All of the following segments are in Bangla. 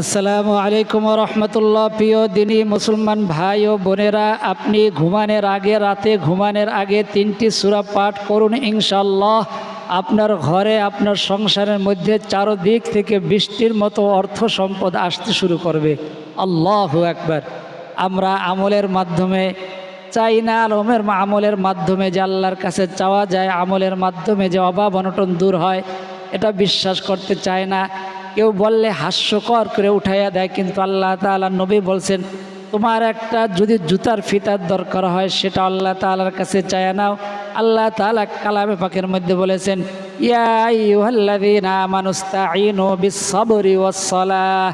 আসসালামু আলাইকুম রহমতুল্লাহ। প্রিয় দিনী মুসলমান ভাই ও বোনেরা, আপনি ঘুমানোর আগে, রাতে ঘুমানোর আগে তিনটি সুরা পাঠ করুন ইনশাল্লাহ আপনার ঘরে, আপনার সংসারের মধ্যে চারদিক থেকে বৃষ্টির মতো অর্থ সম্পদ আসতে শুরু করবে। আল্লাহ একবার আমরা আমলের মাধ্যমে, চাই না আলমের আমলের মাধ্যমে যে আল্লাহর কাছে চাওয়া যায়, আমলের মাধ্যমে যে অভাব অনটন দূর হয়, এটা বিশ্বাস করতে চায় না। কেউ বললে হাস্যকর করে উঠাইয়া দেয়, কিন্তু আল্লাহ তালা নবী বলছেন, তোমার একটা যদি জুতার ফিতার দরকার হয়, সেটা আল্লাহ তালার কাছে চায় নাও। আল্লাহ তালা কালামে পাখের মধ্যে বলেছেন, ইয়া আইয়ুহাল্লাযীনা মানুষ বিস-সাবরি ওয়াস-সালাহ।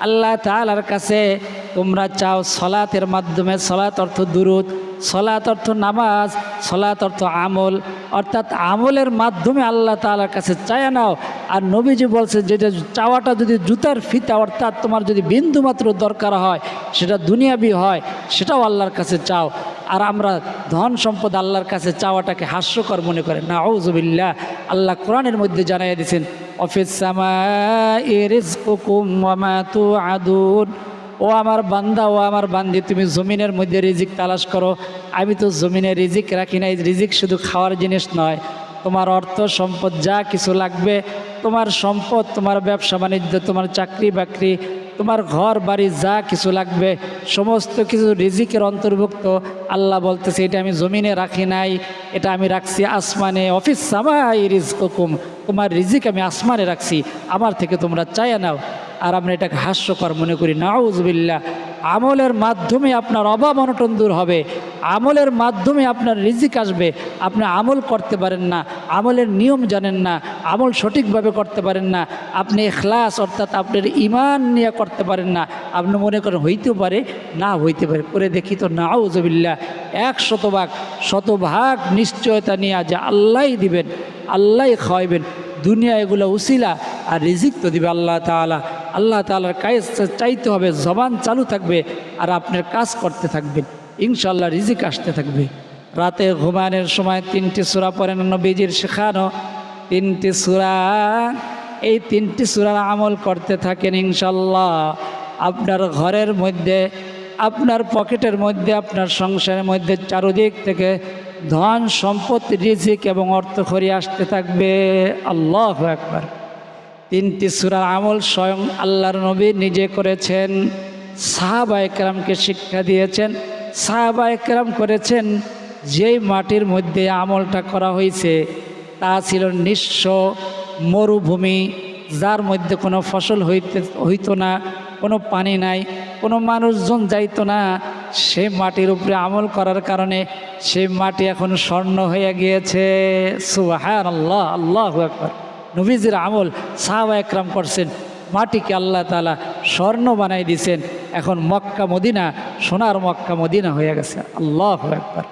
আল্লাহ তাআলার কাছে তোমরা চাও সলাতের মাধ্যমে সলাত অর্থ দুরুদ, সলাত অর্থ নামাজ, সলাত অর্থ আমল, অর্থাৎ আমলের মাধ্যমে আল্লাহ তাআলার কাছে চায়া নাও। আর নবীজি বলছে যেটা চাওয়াটা যদি জুতার ফিতা, অর্থাৎ তোমার যদি বিন্দুমাত্র দরকার হয়, সেটা দুনিয়াবি হয়, সেটাও আল্লাহর কাছে চাও। আর আমরা ধন সম্পদ আল্লাহর কাছে চাওয়াটাকে হাস্যকর মনে করে। না আউজবিল্লা আল্লাহ কোরআনের মধ্যে জানাইয়া দিয়েছেন অফিস আদুন ও আমার বান্দা, ও আমার বান্দি, তুমি জমিনের মধ্যে রিজিক তালাশ করো। আমি তো জমিনে রিজিক রাখি নাই, রিজিক শুধু খাওয়ার জিনিস নয়। তোমার অর্থ সম্পদ যা কিছু লাগবে, তোমার সম্পদ, তোমার ব্যবসা বাণিজ্য, তোমার চাকরি বাকরি, তোমার ঘর বাড়ি যা কিছু লাগবে, সমস্ত কিছু রিজিকের অন্তর্ভুক্ত। আল্লাহ বলতেছে, এটা আমি জমিনে রাখি নাই, এটা আমি রাখছি আসমানে। অফিস সামাই রিজকুম তোমার রিজিক আমি আসমানে রাখছি, আমার থেকে তোমরা চাইয়া নাও। আর আমরা এটাকে হাস্যকর মনে করি নাউজবিল্লা আমলের মাধ্যমে আপনার অভাব অনটন দূর হবে। আমলের মাধ্যমে আপনার রিজিক আসবে। আপনি আমল করতে পারেন না, আমলের নিয়ম জানেন না, আমল সঠিকভাবে করতে পারেন না, আপনি এখলাস অর্থাৎ আপনার ইমান নিয়ে করতে পারেন না। আপনি মনে করেন হইতেও পারে, না হইতে পারে। করে দেখি তো নাউজবিল্লা এক শতভাগ শতভাগ নিশ্চয়তা নিয়ে যে আল্লাহ দিবেন আল্লাহ খাওয়াইবেন। দুনিয়া এগুলো উসিলা আর রিজিক তো দিবে আল্লাহ তালা আল্লাহ তালার কাজ চাইতে হবে, জবান চালু থাকবে আর আপনার কাজ করতে থাকবেন ইনশাল্লাহ রিজিক আসতে থাকবে। রাতে ঘুমানোর সময় তিনটি সুরা পড়েন নবীজির শেখানো। তিনটি সুরা, এই তিনটি সুরার আমল করতে থাকেন ইনশাল্লাহ আপনার ঘরের মধ্যে, আপনার পকেটের মধ্যে, আপনার সংসারের মধ্যে চারদিক থেকে ধন, সম্পত্তি, রিজিক এবং অর্থ খরি আসতে থাকবে আল্লাহ একবার তিনটি সুরার আমল স্বয়ং আল্লাহর নবী নিজে করেছেন, সাহাবা একরামকে শিক্ষা দিয়েছেন। সাহাবা একরাম করেছেন, যেই মাটির মধ্যে আমলটা করা হয়েছে, তা ছিল নিঃস্ব মরুভূমি, যার মধ্যে কোনো ফসল হইতে হইতো না, কোনো পানি নাই, কোনো মানুষজন যাইতো না সে মাটির উপরে আমল করার কারণে সে মাটি এখন স্বর্ণ হয়ে গিয়েছে। সুবাহান আল্লাহ আল্লাহ একবার নবীজির আমল সাহাবা একরাম করছেন, মাটিকে আল্লাহ তালা স্বর্ণ বানাই দিছেন। এখন মক্কা, মদিনা, সোনার মক্কা, মদিনা হয়ে গেছে। আল্লাহ একবার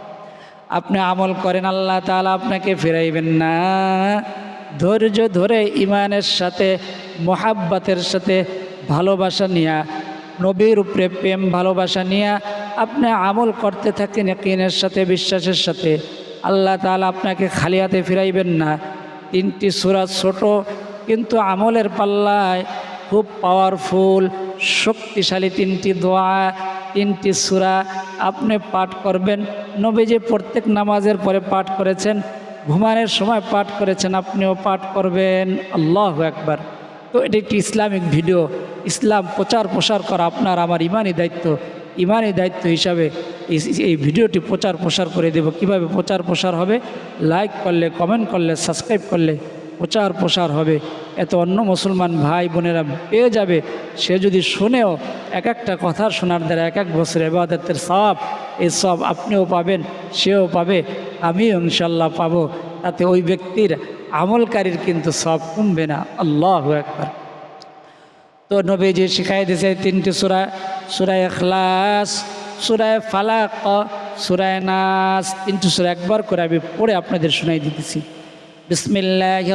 আপনি আমল করেন, আল্লাহ তালা আপনাকে ফেরাইবেন না। ধৈর্য ধরে ইমানের সাথে, মোহাব্বাতের সাথে ভালোবাসা নিয়া, নবীর উপরে প্রেম ভালোবাসা নিয়া আপনি আমল করতে থাকেন একিনের সাথে, বিশ্বাসের সাথে। আল্লাহ তালা আপনাকে খালি হাতে ফিরাইবেন না। তিনটি সুরা ছোট, কিন্তু আমলের পাল্লায় খুব পাওয়ারফুল শক্তিশালী তিনটি দোয়া, তিনটি সুরা আপনি পাঠ করবেন। নবীজি প্রত্যেক নামাজের পরে পাঠ করেছেন, ঘুমানোর সময় পাঠ করেছেন, আপনিও পাঠ করবেন। আল্লাহ একবার তো এটি একটি ইসলামিক ভিডিও। ইসলাম প্রচার প্রসার করা আপনার, আমার ইমানই দায়িত্ব। ইমানি দায়িত্ব হিসাবে এই ভিডিওটি প্রচার প্রসার করে দেব। কীভাবে প্রচার প্রসার হবে? লাইক করলে কমেন্ট করলে সাবস্ক্রাইব করলে প্রচার প্রসার হবে। এত অন্য মুসলমান ভাই বোনেরা পেয়ে যাবে। সে যদি শুনেও এক একটা কথা শোনার দ্বারা এক এক বছর এবাদতের সব এই সব আপনিও পাবেন, সেও পাবে। আমিও ইনশাল্লাহ পাবো। তাতে ওই ব্যক্তির আমলকারীর কিন্তু সব কমবে না। আল্লাহ একবার তো নবীজি শিখাই দিয়েছে তিনটি সুরা সুরায় এখলাস সুরায় ফালাক সুরায় নাস, তিনটি সুরা একবার করে আমি পড়ে আপনাদের শোনাই দিতেছি। বিসমিল্লাহ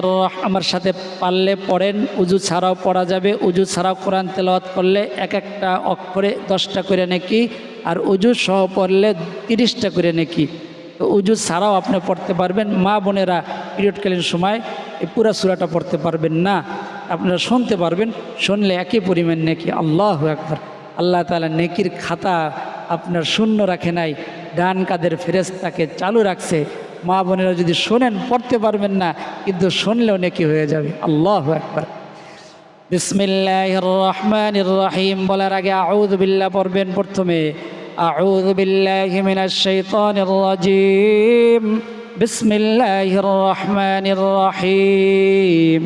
আমার সাথে পারলে পড়েন, উজু ছাড়াও পড়া যাবে, উজু ছাড়াও কোরআন তেলাওয়াত করলে এক একটা অক্ষরে দশটা করে নাকি, আর উজু সহ পড়লে তিরিশটা করে নাকি। তো উজু ছাড়াও আপনি পড়তে পারবেন, মা বোনেরা পিরিয়ডকালীন সময় এই পুরা সুরাটা পড়তে পারবেন না। আপনারা শুনতে পারবেন, শুনলে একই পরিমাণ নেকি, আল্লাহ একবার আল্লাহ তালা নেকির খাতা আপনার শূন্য রাখে নাই, ডান কাদের ফেরেস্তাকে চালু রাখছে। মা বোনেরা যদি শোনেন, পড়তে পারবেন না, কিন্তু শুনলেও নেকি হয়ে যাবে, আল্লাহ একবার বিসমিল্লাহ রহমান রহিম, বলার আগে আউদ বিল্লাহ পড়বেন প্রথমে। আউদ বিল্লাহ মিনাশ শাইতানির রাজিম। বিসমিল্লাহির রহমানির রহিম।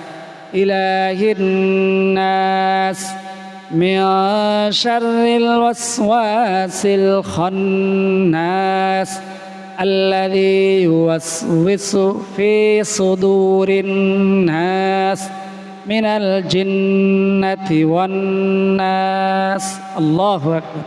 إله الناس من شر الوسواس الخناس الذي يوسوس في صدور الناس من الجنة والناس الله أكبر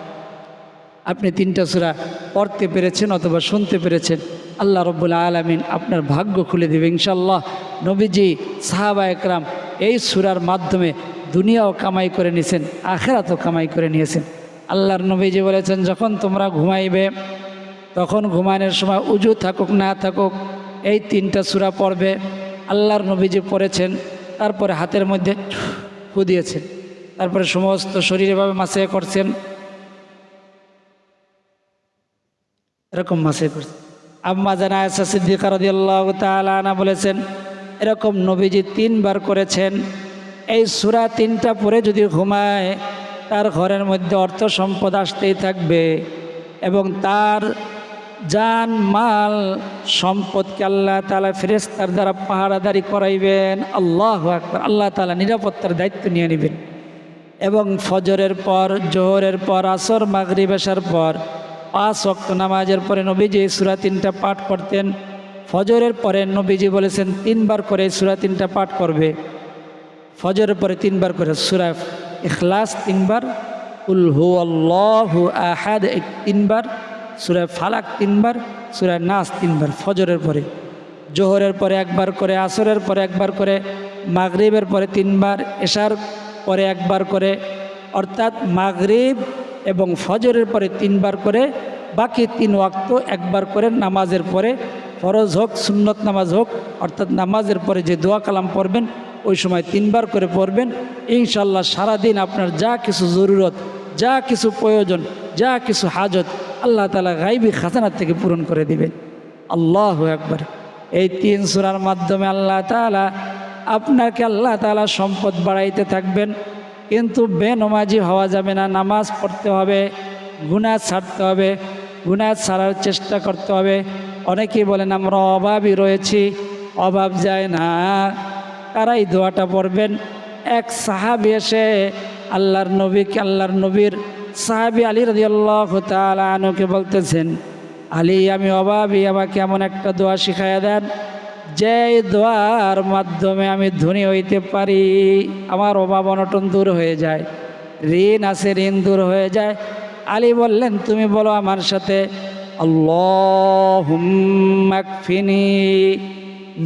আপনি তিনটা সুরা পড়তে পেরেছেন অথবা শুনতে পেরেছেন আল্লাহ রব্বুল আলমিন আপনার ভাগ্য খুলে দেবে ইনশাল্লাহ নবীজি, সাহাবা একরাম এই সুরার মাধ্যমে দুনিয়াও কামাই করে নিয়েছেন, আখেরাতও কামাই করে নিয়েছেন। আল্লাহর নবীজি বলেছেন, যখন তোমরা ঘুমাইবে, তখন ঘুমানোর সময় উজু থাকুক, না থাকুক, এই তিনটা সুরা পড়বে। আল্লাহর নবীজি পড়েছেন, তারপরে হাতের মধ্যে ফু দিয়েছেন, তারপরে সমস্ত শরীরেভাবে মাসে করছেন। এরকম মাসে করছেন। আম্মা জানা আয়সা সিদ্দিকা রদিয়াল্লাহ তালানা বলেছেন, এরকম নবীজি তিনবার করেছেন। এই সুরা তিনটা পরে যদি ঘুমায়, তার ঘরের মধ্যে অর্থ সম্পদ আসতেই থাকবে এবং তার জান, মাল, সম্পদকে আল্লাহ তালা ফেরেস্তার দ্বারা পাহারাদারি করাইবেন। আল্লাহ আকবর, আল্লাহ তালা নিরাপত্তার দায়িত্ব নিয়ে নেবেন। এবং ফজরের পর, জোহরের পর, আসর, মাগরিব, আসার পর পাঁচ অক্ত নামাজের পরে নবীজি এই সুরা তিনটা পাঠ করতেন। ফজরের পরে নবীজি বলেছেন, তিনবার করে সুরা তিনটা পাঠ করবে। ফজরের পরে তিনবার করে সুরা ইখলাস তিনবার উল হু আল্লাহু আহাদ তিনবার সুরায় ফালাক তিনবার সুরায় নাস তিনবার ফজরের পরে। জোহরের পরে একবার করে, আসরের পরে একবার করে, মাগরিবের পরে তিনবার, এশার পরে একবার করে। অর্থাৎ মাগরিব এবং ফজরের পরে তিনবার করে, বাকি তিন ওয়াক্ত একবার করে নামাজের পরে, ফরজ হোক, সুন্নত নামাজ হোক, অর্থাৎ নামাজের পরে যে দোয়া কালাম পড়বেন, ওই সময় তিনবার করে পড়বেন। ইনশাল্লাহ সারাদিন আপনার যা কিছু জরুরত, যা কিছু প্রয়োজন, যা কিছু হাজত, আল্লাহ তালা গাইবি খাজানার থেকে পূরণ করে দিবেন। আল্লাহ একবার এই তিন সুরার মাধ্যমে আল্লাহ তালা আপনাকে আল্লাহ তালা সম্পদ বাড়াইতে থাকবেন। কিন্তু বেনমাজি হওয়া যাবে না, নামাজ পড়তে হবে গুণা ছাড়তে হবে গুণা ছাড়ার চেষ্টা করতে হবে। অনেকেই বলেন, আমরা অভাবই রয়েছি, অভাব যায় না। তারাই দোয়াটা পড়বেন। এক সাহাবি এসে আল্লাহর নবীকে, আল্লাহর নবীর সাহাবি আলী রাজি আল্লাহ তালুকে বলতেছেন, আলী, আমি অভাবী, আমাকে এমন একটা দোয়া শিখাইয়া দেন যে দোয়ার মাধ্যমে আমি ধনী হইতে পারি, আমার অভাব অনটন দূর হয়ে যায়, ঋণ আছে, ঋণ দূর হয়ে যায়। আলী বললেন, তুমি বলো আমার সাথে আল্লাহমাকফিনি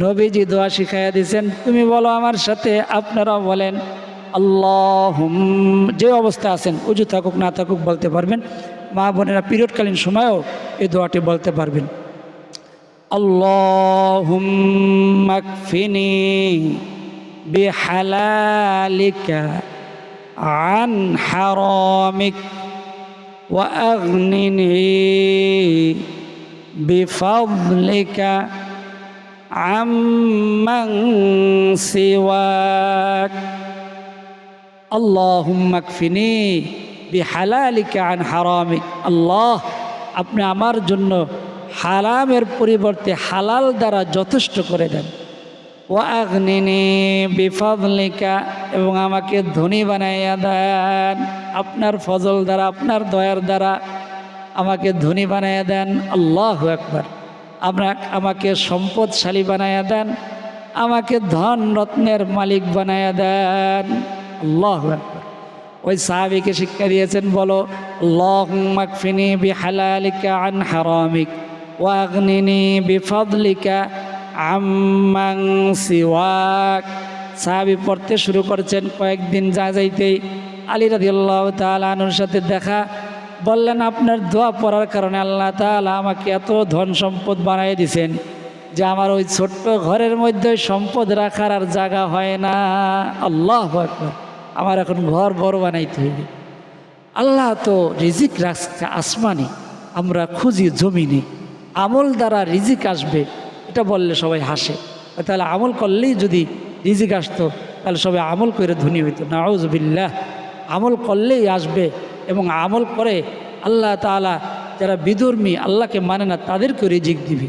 নবীজি দোয়া শিখাইয়া দিয়েছেন তুমি বলো আমার সাথে। আপনারাও বলেন আল্লাহ যে অবস্থা আছেন, উজু থাকুক, না থাকুক, বলতে পারবেন। মা বোনেরা পিরিয়ডকালীন সময়েও এই দোয়াটি বলতে পারবেন। اللهم اكفني بحلالك عن حرامك واغنني بفضلك عمن سواك আল্লাহুম্মাকফিনি বিহালালিকা আন হারামিক আল্লাহ আপনি আমার জন্য হারামের পরিবর্তে হালাল দ্বারা যথেষ্ট করে দেন। ও আগ্নিনি বিফাদলিকা, এবং আমাকে ধনী বানাইয়া দেন। আপনার ফজল দ্বারা, আপনার দয়ার দ্বারা আমাকে ধনী বানাইয়া দেন। আল্লাহ একবার আমরা আমাকে সম্পদশালী বানাইয়া দেন। আমাকে ধন রত্নের মালিক বানাইয়া দেন। আল্লাহ একবার ওই সাহাবিকে শিক্ষা দিয়েছেন, বলো আল্লাহমাকফিনি বিহালালিকা আন হারামিক। ওয়াগনিনি বিফাদলিকা আম্মাং সিওয়াক। সাহাবি পড়তে শুরু করছেন কয়েকদিন যা যাইতেই। আলী রাদিয়াল্লাহু তাআলা আনুর সাথে দেখা। বললেন, আপনার দোয়া পড়ার কারণে আল্লাহ তাআলা আমাকে এত ধন সম্পদ বানিয়ে দিছেন যে আমার ওই ছোট্ট ঘরের মধ্যে সম্পদ রাখার আর জায়গা হয় না। আল্লাহ আমার এখন ঘর বড় বানাইতে হইবে। আল্লাহ তো রিজিক রাখছে আসমানে, আমরা খুঁজি জমিনে। আমল দ্বারা রিজিক আসবে, এটা বললে সবাই হাসে। তাহলে আমল করলেই যদি রিজিক আসতো, তাহলে সবাই আমল করে ধনী হইতো। নাউজবিল্লাহ। আমল করলেই আসবে এবং আমল করে আল্লাহ তাআলা যারা বিধর্মী আল্লাহকে মানে না, তাদেরকেও রিজিক দিবে।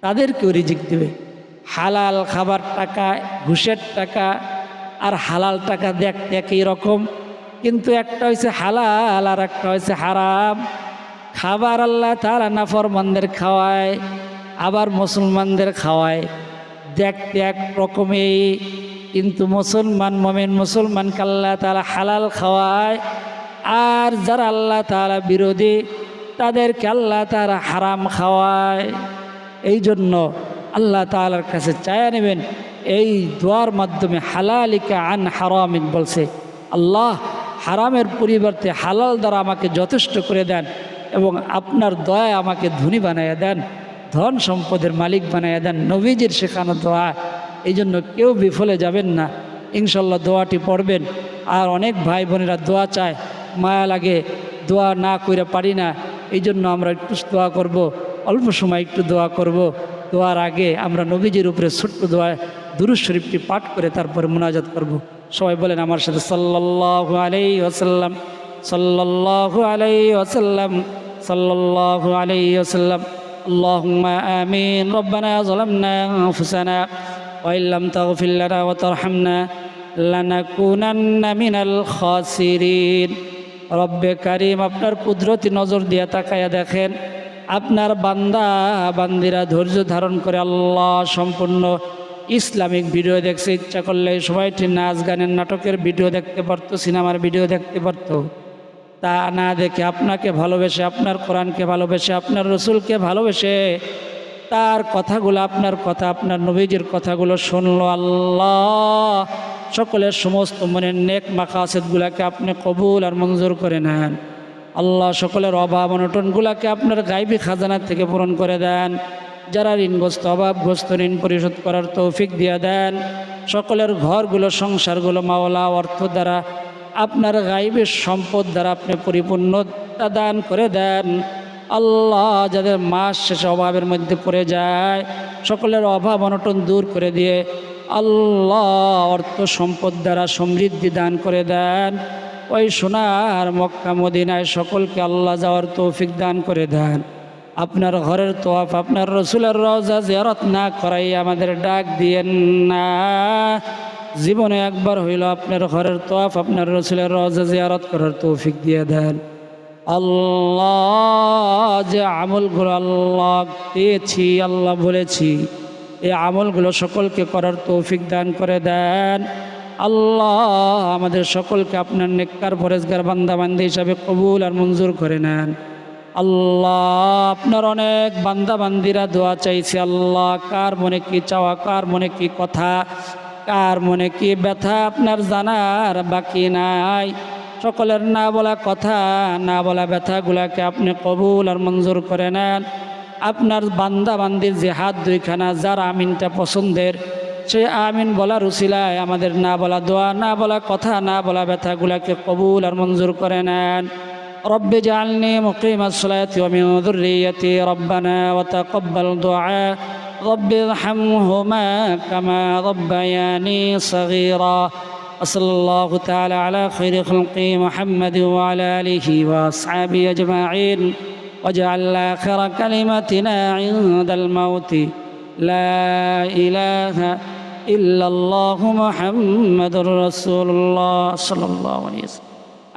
তাদেরকেও রিজিক দিবে। হালাল খাবার টাকা, ঘুষের টাকা আর হালাল টাকা দেখতে একই রকম। কিন্তু একটা হয়েছে হালাল আর একটা হয়েছে হারাম। খাবার আল্লাহ তারা নাফরমানদের খাওয়ায়, আবার মুসলমানদের খাওয়ায়। দেখতে এক রকমেই কিন্তু মুসলমান মমেন মুসলমানকে আল্লাহ তালা হালাল খাওয়ায়, আর যারা আল্লাহ তালা বিরোধী, তাদেরকে আল্লাহ তারা হারাম খাওয়ায়। এই জন্য আল্লাহ তালার কাছে চায়া নেবেন, এই দোয়ার মাধ্যমে হালালিকা আন হারামিক বলছে, আল্লাহ হারামের পরিবর্তে হালাল দ্বারা আমাকে যথেষ্ট করে দেন। এবং আপনার দয়া আমাকে ধনী বানাইয়া দেন, ধন সম্পদের মালিক বানাইয়া দেন, নবীজির শেখানো দোয়া। এই জন্য কেউ বিফলে যাবেন না। ইনশাল্লাহ দোয়াটি পড়বেন। আর অনেক ভাই বোনেরা দোয়া চায়, মায়া লাগে, দোয়া না করে পারি না। এই জন্য আমরা একটু দোয়া করব, অল্প সময় একটু দোয়া করব। দোয়ার আগে আমরা নবীজির উপরে ছোট্ট দোয়া দুরুজ শরীফটি পাঠ করে তারপরে মোনাজাত করব। সবাই বলেন আমার সাথে, সাল্লাল্লাহু আলাইহি ওয়াসাল্লাম আলাই আলাইহি ওয়াসাল্লাম সাল্লাল্লাহু আলাইহি ওয়াসাল্লাম اللهم آمين ربنا ظلمنا أنفسنا وإن لم تغفر لنا وترحمنا لنكونن من الخاسرين রব্বে কারিম আপনার কুদরতি নজর দিয়ে তাকায়া দেখেন আপনার বান্দা বান্দিরা ধৈর্য ধারণ করে আল্লাহ সম্পূর্ণ ইসলামিক ভিডিও দেখছে ইচ্ছা করলে সবাইটি নাচ গানের নাটকের ভিডিও দেখতে পারতো সিনেমার ভিডিও দেখতে পারতো তা না দেখে আপনাকে ভালোবেসে, আপনার কোরআনকে ভালোবেসে, আপনার রসুলকে ভালোবেসে তার কথাগুলো, আপনার কথা, আপনার নবীজির কথাগুলো শুনলো আল্লাহ। সকলের সমস্ত মনের নেক মাকাসেদগুলাকে আপনি কবুল আর মঞ্জুর করে নেন। আল্লাহ সকলের অভাব অনটনগুলাকে আপনার গাইবী খাজানা থেকে পূরণ করে দেন। যারা ঋণগ্রস্ত, অভাবগ্রস্ত, ঋণ পরিশোধ করার তৌফিক দিয়ে দেন। সকলের ঘরগুলো, সংসারগুলো মাওলা অর্থ দ্বারা আপনার গাইবের সম্পদ দ্বারা আপনি পরিপূর্ণতা দান করে দেন। আল্লাহ যাদের মাস শেষে অভাবের মধ্যে পড়ে যায়, সকলের অভাব অনটন দূর করে দিয়ে আল্লাহ অর্থ সম্পদ দ্বারা সমৃদ্ধি দান করে দেন। ওই সোনার মক্কা মদিনায় সকলকে আল্লাহ যাওয়ার তৌফিক দান করে দেন। আপনার ঘরের তোয়াফ, আপনার রসুলের রওজা জিয়ারত না করাই আমাদের ডাক দিয়েন না। জীবনে একবার হইল আপনার ঘরের তোয়াফ, আপনার রসুলের রওজা জিয়ারত করার তৌফিক দিয়ে দেন। আল্লাহ যে আমলগুলো আল্লাহ পেয়েছি আল্লাহ বলেছি, এই আমলগুলো সকলকে করার তৌফিক দান করে দেন। আল্লাহ আমাদের সকলকে আপনার নেককার ফরেজগার বান্দাবান্দি হিসাবে কবুল আর মঞ্জুর করে নেন। আল্লাহ আপনার অনেক বান্দাবান্দিরা দোয়া চাইছে, আল্লাহ কার মনে কি চাওয়া, কার মনে কি কথা কার মনে কি ব্যথা আপনার জানার বাকি নাই সকলের না বলা কথা না বলা ব্যথাগুলাকে আপনি কবুল আর মঞ্জুর করে নেন আপনার বান্দা বান্দির যে হাত দুইখানা যার আমিনটা পছন্দের সে আমিন বলার উসিলায় আমাদের না বলা দোয়া না বলা কথা না বলা ব্যথাগুলাকে কবুল আর মঞ্জুর করে নেন رب اجعلني مقيم الصلاة ومن ذريتي ربنا وتقبل دعاء رب ارحمهما كما ربياني صغيرا وصلى الله تعالى على خير خلقه محمد وعلى آله وأصحابه أجمعين واجعل آخر كلمتنا عند الموت لا إله إلا الله محمد رسول الله صلى الله عليه وسلم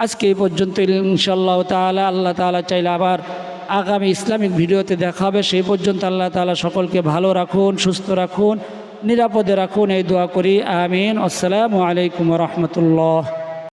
আজকে এই পর্যন্ত ইনশাল্লাহ তাআলা আল্লাহ তাআলা চাইলে আবার আগামী ইসলামিক ভিডিওতে দেখা হবে। সেই পর্যন্ত আল্লাহ তালা সকলকে ভালো রাখুন, সুস্থ রাখুন, নিরাপদে রাখুন। এই দোয়া করি। আমিন। আসসালামু আলাইকুম রহমতুল্লাহ।